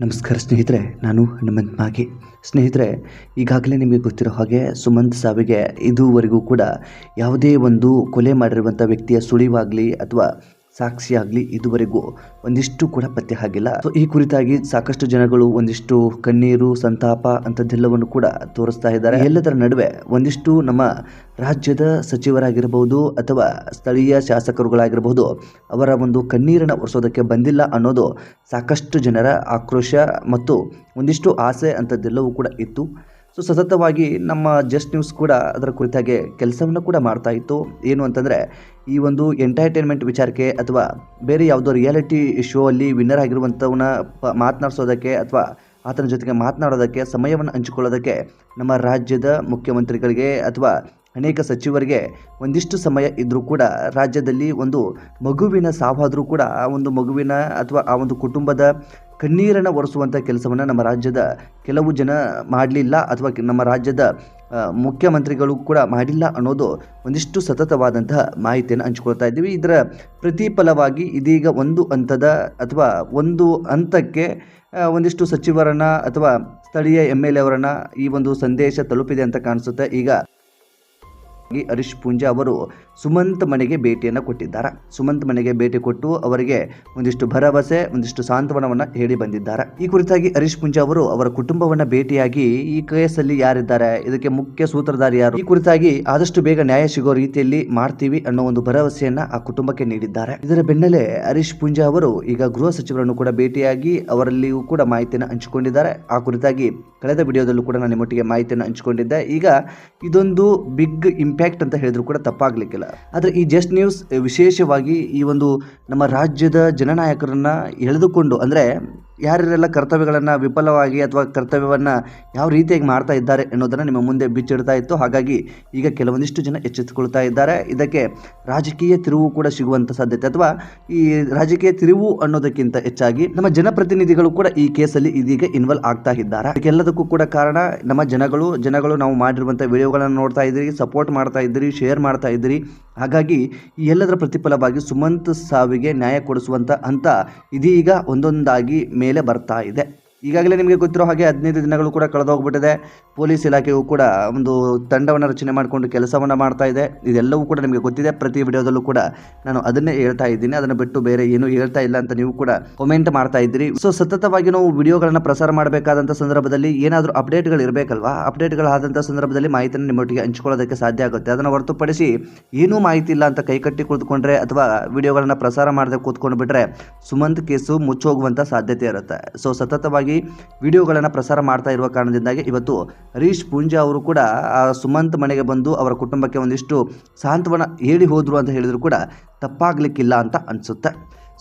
ನಮಸ್ಕಾರ ಸ್ನೇಹಿತರೆ, ನಾನು ಹನುಮಂತ್ ಮಾಗಿ. ಸ್ನೇಹಿತರೆ, ಈಗಾಗಲೇ ನಿಮಗೆ ಗೊತ್ತಿರೋ ಹಾಗೆ ಸುಮಂತ್ ಸಾವಿಗೆ ಇದುವರೆಗೂ ಕೂಡ ಯಾವುದೇ ಒಂದು ಕೊಲೆ ಮಾಡಿರುವಂಥ ವ್ಯಕ್ತಿಯ ಸುಳಿವಾಗಲಿ ಅಥವಾ ಸಾಕ್ಷಿಯಾಗಲಿ ಇದುವರೆಗೂ ಒಂದಿಷ್ಟು ಕೂಡ ಪತ್ತೆ ಆಗಿಲ್ಲ. ಸೊ ಈ ಕುರಿತಾಗಿ ಸಾಕಷ್ಟು ಜನಗಳು ಒಂದಿಷ್ಟು ಕಣ್ಣೀರು, ಸಂತಾಪ ಅಂಥದ್ದೆಲ್ಲವನ್ನು ಕೂಡ ತೋರಿಸ್ತಾ ಇದ್ದಾರೆ. ಎಲ್ಲದರ ನಡುವೆ ಒಂದಿಷ್ಟು ನಮ್ಮ ರಾಜ್ಯದ ಸಚಿವರಾಗಿರಬಹುದು ಅಥವಾ ಸ್ಥಳೀಯ ಶಾಸಕರುಗಳಾಗಿರಬಹುದು ಅವರ ಒಂದು ಕಣ್ಣೀರನ್ನು ಒರೆಸೋದಕ್ಕೆ ಬಂದಿಲ್ಲ ಅನ್ನೋದು ಸಾಕಷ್ಟು ಜನರ ಆಕ್ರೋಶ ಮತ್ತು ಒಂದಿಷ್ಟು ಆಸೆ ಅಂಥದ್ದೆಲ್ಲವೂ ಕೂಡ ಇತ್ತು. ಸೊ ಸತತವಾಗಿ ನಮ್ಮ ಜಸ್ಟ್ ನ್ಯೂಸ್ ಕೂಡ ಅದರ ಕುರಿತಾಗೆ ಕೆಲಸವನ್ನು ಕೂಡ ಮಾಡ್ತಾ ಇತ್ತು. ಏನು ಅಂತಂದರೆ, ಈ ಒಂದು ಎಂಟರ್ಟೈನ್ಮೆಂಟ್ ವಿಚಾರಕ್ಕೆ ಅಥವಾ ಬೇರೆ ಯಾವುದೋ ರಿಯಾಲಿಟಿ ಶೋ ಅಲ್ಲಿ ವಿನ್ನರ್ ಆಗಿರುವಂಥವನ್ನ ಪ ಮಾತನಾಡಿಸೋದಕ್ಕೆ ಅಥವಾ ಆತನ ಜೊತೆಗೆ ಮಾತನಾಡೋದಕ್ಕೆ ಸಮಯವನ್ನು ಹಂಚಿಕೊಳ್ಳೋದಕ್ಕೆ ನಮ್ಮ ರಾಜ್ಯದ ಮುಖ್ಯಮಂತ್ರಿಗಳಿಗೆ ಅಥವಾ ಅನೇಕ ಸಚಿವರಿಗೆ ಒಂದಿಷ್ಟು ಸಮಯ ಇದ್ದರೂ ಕೂಡ ರಾಜ್ಯದಲ್ಲಿ ಒಂದು ಮಗುವಿನ ಸಾವಾದರೂ ಕೂಡ ಆ ಒಂದು ಮಗುವಿನ ಅಥವಾ ಆ ಒಂದು ಕುಟುಂಬದ ಕಣ್ಣೀರನ್ನು ಒರೆಸುವಂಥ ಕೆಲಸವನ್ನು ನಮ್ಮ ರಾಜ್ಯದ ಕೆಲವು ಜನ ಮಾಡಲಿಲ್ಲ ಅಥವಾ ನಮ್ಮ ರಾಜ್ಯದ ಮುಖ್ಯಮಂತ್ರಿಗಳು ಕೂಡ ಮಾಡಿಲ್ಲ ಅನ್ನೋದು ಒಂದಿಷ್ಟು ಸತತವಾದಂತಹ ಮಾಹಿತಿಯನ್ನು ಹಂಚ್ಕೊಳ್ತಾ ಇದ್ದೀವಿ. ಇದರ ಪ್ರತಿಫಲವಾಗಿ ಇದೀಗ ಒಂದು ಹಂತದ ಅಥವಾ ಒಂದು ಹಂತಕ್ಕೆ ಒಂದಿಷ್ಟು ಸಚಿವರನ್ನ ಅಥವಾ ಸ್ಥಳೀಯ ಎಂ ಎಲ್ ಎ ಅವರನ್ನ ಈ ಒಂದು ಸಂದೇಶ ತಲುಪಿದೆ ಅಂತ ಕಾಣಿಸುತ್ತೆ. ಈಗ ಹರೀಶ್ ಪೂಂಜಾ ಅವರು ಸುಮಂತ್ ಮನೆಗೆ ಭೇಟಿಯನ್ನು ಕೊಟ್ಟಿದ್ದಾರೆ. ಸುಮಂತ್ ಮನೆಗೆ ಭೇಟಿ ಕೊಟ್ಟು ಅವರಿಗೆ ಒಂದಿಷ್ಟು ಭರವಸೆ, ಒಂದಿಷ್ಟು ಸಾಂತ್ವನವನ್ನ ಹೇಳಿ ಬಂದಿದ್ದಾರೆ. ಈ ಕುರಿತಾಗಿ ಹರೀಶ್ ಪೂಂಜಾ ಅವರು ಅವರ ಕುಟುಂಬವನ್ನು ಭೇಟಿಯಾಗಿ ಈ ಕೇಸಲ್ಲಿ ಯಾರಿದ್ದಾರೆ, ಇದಕ್ಕೆ ಮುಖ್ಯ ಸೂತ್ರಧಾರಿ ಯಾರು? ಈ ಕುರಿತಾಗಿ ಆದಷ್ಟು ಬೇಗ ನ್ಯಾಯ ಸಿಗೋ ರೀತಿಯಲ್ಲಿ ಮಾಡ್ತೀವಿ ಅನ್ನೋ ಒಂದು ಭರವಸೆಯನ್ನ ಆ ಕುಟುಂಬಕ್ಕೆ ನೀಡಿದ್ದಾರೆ. ಇದರ ಬೆನ್ನಲ್ಲೇ ಹರೀಶ್ ಪೂಂಜಾ ಅವರು ಈಗ ಗೃಹ ಸಚಿವರನ್ನು ಕೂಡ ಭೇಟಿಯಾಗಿ ಅವರಲ್ಲಿಯೂ ಕೂಡ ಮಾಹಿತಿಯನ್ನು ಹಂಚಿಕೊಂಡಿದ್ದಾರೆ. ಆ ಕುರಿತಾಗಿ ಕಳೆದ ವಿಡಿಯೋದಲ್ಲೂ ಕೂಡ ನಾನು ನಿಮ್ಮೊಟ್ಟಿಗೆ ಮಾಹಿತಿಯನ್ನು ಹಂಚಿಕೊಂಡಿದ್ದೆ. ಈಗ ಇದೊಂದು ಬಿಗ್ ಇಂಪ್ಯಾಕ್ಟ್ ಅಂತ ಹೇಳಿದ್ರು ಕೂಡ ತಪ್ಪಾಗ್ಲಿಕ್ಕಿಲ್ಲ. ಆದರೆ ಈ ಜಸ್ಟ್ ನ್ಯೂಸ್ ವಿಶೇಷವಾಗಿ ಈ ಒಂದು ನಮ್ಮ ರಾಜ್ಯದ ಜನನಾಯಕರನ್ನ ಎಳೆದುಕೊಂಡು ಅಂದರೆ ಯಾರ್ಯಾರೆಲ್ಲ ಕರ್ತವ್ಯಗಳನ್ನು ವಿಫಲವಾಗಿ ಅಥವಾ ಕರ್ತವ್ಯವನ್ನು ಯಾವ ರೀತಿಯಾಗಿ ಮಾಡ್ತಾ ಇದ್ದಾರೆ ಅನ್ನೋದನ್ನು ನಿಮ್ಮ ಮುಂದೆ ಬಿಚ್ಚಿಡ್ತಾ ಇತ್ತು. ಹಾಗಾಗಿ ಈಗ ಕೆಲವೊಂದಿಷ್ಟು ಜನ ಎಚ್ಚೆತ್ತುಕೊಳ್ತಾ ಇದ್ದಾರೆ. ಇದಕ್ಕೆ ರಾಜಕೀಯ ತಿರುವು ಕೂಡ ಸಿಗುವಂಥ ಸಾಧ್ಯತೆ. ಅಥವಾ ಈ ರಾಜಕೀಯ ತಿರುವು ಅನ್ನೋದಕ್ಕಿಂತ ಹೆಚ್ಚಾಗಿ ನಮ್ಮ ಜನಪ್ರತಿನಿಧಿಗಳು ಕೂಡ ಈ ಕೇಸಲ್ಲಿ ಇದೀಗ ಇನ್ವಾಲ್ವ್ ಆಗ್ತಾ ಇದ್ದಾರೆ. ಇದಕ್ಕೆಲ್ಲದಕ್ಕೂ ಕೂಡ ಕಾರಣ ನಮ್ಮ ಜನಗಳು ಜನಗಳು ನಾವು ಮಾಡಿರುವಂಥ ವಿಡಿಯೋಗಳನ್ನು ನೋಡ್ತಾ ಇದ್ದೀರಿ ಸಪೋರ್ಟ್ ಮಾಡ್ತಾ ಇದ್ದೀರಿ ಶೇರ್ ಮಾಡ್ತಾ ಇದ್ದೀರಿ. ಹಾಗಾಗಿ ಈ ಎಲ್ಲದರ ಪ್ರತಿಫಲವಾಗಿ ಸುಮಂತ್ ಸಾವಿಗೆ ನ್ಯಾಯ ಕೊಡಿಸುವಂಥ ಹಂತ ಇದೀಗ ಒಂದೊಂದಾಗಿ ಮೇಲೆ ಬರ್ತಾ ಇದೆ. ಈಗಾಗಲೇ ನಿಮಗೆ ಗೊತ್ತಿರೋ ಹಾಗೆ ಹದಿನೈದು ದಿನಗಳು ಕೂಡ ಕಳೆದೋಗ್ಬಿಟ್ಟಿದೆ ಪೊಲೀಸ್ ಇಲಾಖೆಯು ಕೂಡ ಒಂದು ತಂಡವನ್ನು ರಚನೆ ಮಾಡಿಕೊಂಡು ಕೆಲಸವನ್ನು ಮಾಡ್ತಾ ಇದೆ. ಇದೆಲ್ಲವೂ ಕೂಡ ನಿಮಗೆ ಗೊತ್ತಿದೆ. ಪ್ರತಿ ವಿಡಿಯೋದಲ್ಲೂ ಕೂಡ ನಾನು ಅದನ್ನೇ ಹೇಳ್ತಾ ಇದ್ದೀನಿ. ಅದನ್ನು ಬಿಟ್ಟು ಬೇರೆ ಏನೂ ಹೇಳ್ತಾ ಇಲ್ಲ ಅಂತ ನೀವು ಕೂಡ ಕಮೆಂಟ್ ಮಾಡ್ತಾ ಇದ್ದೀರಿ. ಸೊ ಸತತವಾಗಿ ನಾವು ವಿಡಿಯೋಗಳನ್ನು ಪ್ರಸಾರ ಮಾಡಬೇಕಾದಂಥ ಸಂದರ್ಭದಲ್ಲಿ ಏನಾದರೂ ಅಪ್ಡೇಟ್ಗಳು ಇರಬೇಕಲ್ವಾ? ಅಪ್ಡೇಟ್ಗಳು ಆದಂಥ ಸಂದರ್ಭದಲ್ಲಿ ಮಾಹಿತಿಯನ್ನು ನಿಮ್ಮೊಟ್ಟಿಗೆ ಹಂಚಿಕೊಳ್ಳೋದಕ್ಕೆ ಸಾಧ್ಯ ಆಗುತ್ತೆ. ಅದನ್ನು ಹೊರತುಪಡಿಸಿ ಏನೂ ಮಾಹಿತಿ ಇಲ್ಲ ಅಂತ ಕೈಕಟ್ಟಿ ಕುಳಿತುಕೊಂಡ್ರೆ ಅಥವಾ ವಿಡಿಯೋಗಳನ್ನು ಪ್ರಸಾರ ಮಾಡದೆ ಕೂತ್ಕೊಂಡು ಬಿಟ್ಟರೆ ಸುಮಂತ್ ಕೇಸು ಮುಚ್ಚೋಗುವಂಥ ಸಾಧ್ಯತೆ ಇರುತ್ತೆ. ಸೊ ಸತತವಾಗಿ ವಿಡಿಯೋಗಳನ್ನು ಪ್ರಸಾರ ಮಾಡ್ತಾ ಇರುವ ಕಾರಣದಿಂದಾಗಿ ಇವತ್ತು ಹರೀಶ್ ಪೂಂಜಾ ಅವರು ಕೂಡ ಸುಮಂತ್ ಮನೆಗೆ ಬಂದು ಅವರ ಕುಟುಂಬಕ್ಕೆ ಒಂದಿಷ್ಟು ಸಾಂತ್ವನ ಹೇಳಿ ಹೋದರು ಅಂತ ಹೇಳಿದ್ರು ಕೂಡ ತಪ್ಪಾಗಲಿಕ್ಕಿಲ್ಲ ಅಂತ ಅನಿಸುತ್ತೆ.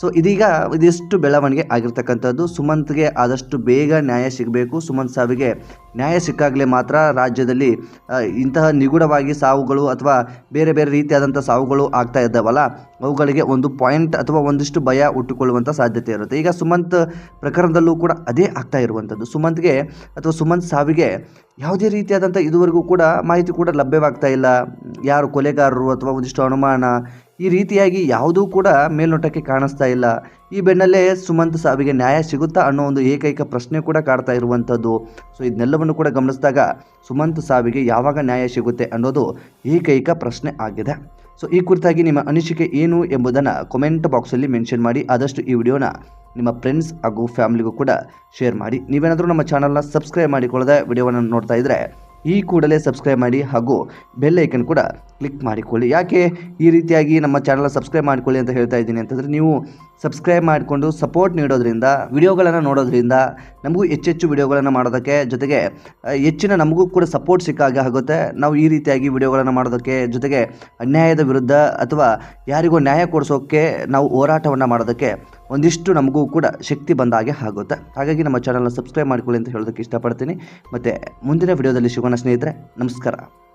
ಸೊ ಇದೀಗ ಇದಿಷ್ಟು ಬೆಳವಣಿಗೆ ಆಗಿರ್ತಕ್ಕಂಥದ್ದು. ಸುಮಂತ್ಗೆ ಆದಷ್ಟು ಬೇಗ ನ್ಯಾಯ ಸಿಗಬೇಕು. ಸುಮಂತ್ ಸಾವಿಗೆ ನ್ಯಾಯ ಸಿಕ್ಕಾಗಲೇ ಮಾತ್ರ ರಾಜ್ಯದಲ್ಲಿ ಇಂತಹ ನಿಗೂಢವಾಗಿ ಸಾವುಗಳು ಅಥವಾ ಬೇರೆ ಬೇರೆ ರೀತಿಯಾದಂಥ ಸಾವುಗಳು ಆಗ್ತಾ ಇದ್ದಾವಲ್ಲ, ಅವುಗಳಿಗೆ ಒಂದು ಪಾಯಿಂಟ್ ಅಥವಾ ಒಂದಿಷ್ಟು ಭಯ ಹುಟ್ಟಿಕೊಳ್ಳುವಂಥ ಸಾಧ್ಯತೆ ಇರುತ್ತೆ. ಈಗ ಸುಮಂತ್ ಪ್ರಕರಣದಲ್ಲೂ ಕೂಡ ಅದೇ ಆಗ್ತಾ ಇರುವಂಥದ್ದು. ಸುಮಂತ್ಗೆ ಅಥವಾ ಸುಮಂತ್ ಸಾವಿಗೆ ಯಾವುದೇ ರೀತಿಯಾದಂಥ ಇದುವರೆಗೂ ಕೂಡ ಮಾಹಿತಿ ಕೂಡ ಲಭ್ಯವಾಗ್ತಾ ಇಲ್ಲ. ಯಾರು ಕೊಲೆಗಾರರು ಅಥವಾ ಒಂದಿಷ್ಟು ಅನುಮಾನ, ಈ ರೀತಿಯಾಗಿ ಯಾವುದೂ ಕೂಡ ಮೇಲ್ನೋಟಕ್ಕೆ ಕಾಣಿಸ್ತಾ ಇಲ್ಲ. ಈ ಬೆನ್ನಲ್ಲೇ ಸುಮಂತ್ ಸಾವಿಗೆ ನ್ಯಾಯ ಸಿಗುತ್ತಾ ಅನ್ನೋ ಒಂದು ಏಕೈಕ ಪ್ರಶ್ನೆ ಕೂಡ ಕಾಡ್ತಾ ಇರುವಂಥದ್ದು. ಸೊ ಇದನ್ನೆಲ್ಲವನ್ನು ಕೂಡ ಗಮನಿಸಿದಾಗ ಸುಮಂತ್ ಸಾವಿಗೆ ಯಾವಾಗ ನ್ಯಾಯ ಸಿಗುತ್ತೆ ಅನ್ನೋದು ಏಕೈಕ ಪ್ರಶ್ನೆ ಆಗಿದೆ. ಸೊ ಈ ಕುರಿತಾಗಿ ನಿಮ್ಮ ಅನಿಸಿಕೆ ಏನು ಎಂಬುದನ್ನು ಕಮೆಂಟ್ ಬಾಕ್ಸಲ್ಲಿ ಮೆನ್ಷನ್ ಮಾಡಿ, ಆದಷ್ಟು ಈ ವಿಡಿಯೋನ ನಿಮ್ಮ ಫ್ರೆಂಡ್ಸ್ ಹಾಗೂ ಫ್ಯಾಮಿಲಿಗೂ ಕೂಡ ಶೇರ್ ಮಾಡಿ. ನೀವೇನಾದರೂ ನಮ್ಮ ಚಾನಲ್ನ ಸಬ್ಸ್ಕ್ರೈಬ್ ಮಾಡಿಕೊಳ್ಳದೆ ವಿಡಿಯೋವನ್ನು ನೋಡ್ತಾ ಇದ್ದರೆ ಈ ಕೂಡಲೇ ಸಬ್ಸ್ಕ್ರೈಬ್ ಮಾಡಿ ಹಾಗೂ ಬೆಲ್ ಐಕನ್ ಕೂಡ ಕ್ಲಿಕ್ ಮಾಡಿಕೊಳ್ಳಿ. ಯಾಕೆ ಈ ರೀತಿಯಾಗಿ ನಮ್ಮ ಚಾನಲ್ ಸಬ್ಸ್ಕ್ರೈಬ್ ಮಾಡಿಕೊಳ್ಳಿ ಅಂತ ಹೇಳ್ತಾ ಇದ್ದೀನಿ ಅಂತಂದರೆ ನೀವು ಸಬ್ಸ್ಕ್ರೈಬ್ ಮಾಡಿಕೊಂಡು ಸಪೋರ್ಟ್ ನೀಡೋದ್ರಿಂದ ವಿಡಿಯೋಗಳನ್ನು ನೋಡೋದ್ರಿಂದ ನಮಗೂ ಹೆಚ್ಚೆಚ್ಚು ವಿಡಿಯೋಗಳನ್ನು ಮಾಡೋದಕ್ಕೆ ಜೊತೆಗೆ ಹೆಚ್ಚಿನ ನಮಗೂ ಕೂಡ ಸಪೋರ್ಟ್ ಸಿಕ್ಕಾಗೆ ಆಗುತ್ತೆ. ನಾವು ಈ ರೀತಿಯಾಗಿ ವಿಡಿಯೋಗಳನ್ನು ಮಾಡೋದಕ್ಕೆ ಜೊತೆಗೆ ಅನ್ಯಾಯದ ವಿರುದ್ಧ ಅಥವಾ ಯಾರಿಗೂ ನ್ಯಾಯ ಕೊಡಿಸೋಕ್ಕೆ ನಾವು ಹೋರಾಟವನ್ನು ಮಾಡೋದಕ್ಕೆ ಒಂದಿಷ್ಟು ನಮಗೂ ಕೂಡ ಶಕ್ತಿ ಬಂದಾಗೆ ಆಗುತ್ತೆ. ಹಾಗಾಗಿ ನಮ್ಮ ಚಾನಲ್ನ ಸಬ್ಸ್ಕ್ರೈಬ್ ಮಾಡಿಕೊಳ್ಳಿ ಅಂತ ಹೇಳೋದಕ್ಕೆ ಇಷ್ಟಪಡ್ತೀನಿ. ಮತ್ತು ಮುಂದಿನ ವಿಡಿಯೋದಲ್ಲಿ ಸಿಗೋಣ ಸ್ನೇಹಿತರೆ, ನಮಸ್ಕಾರ.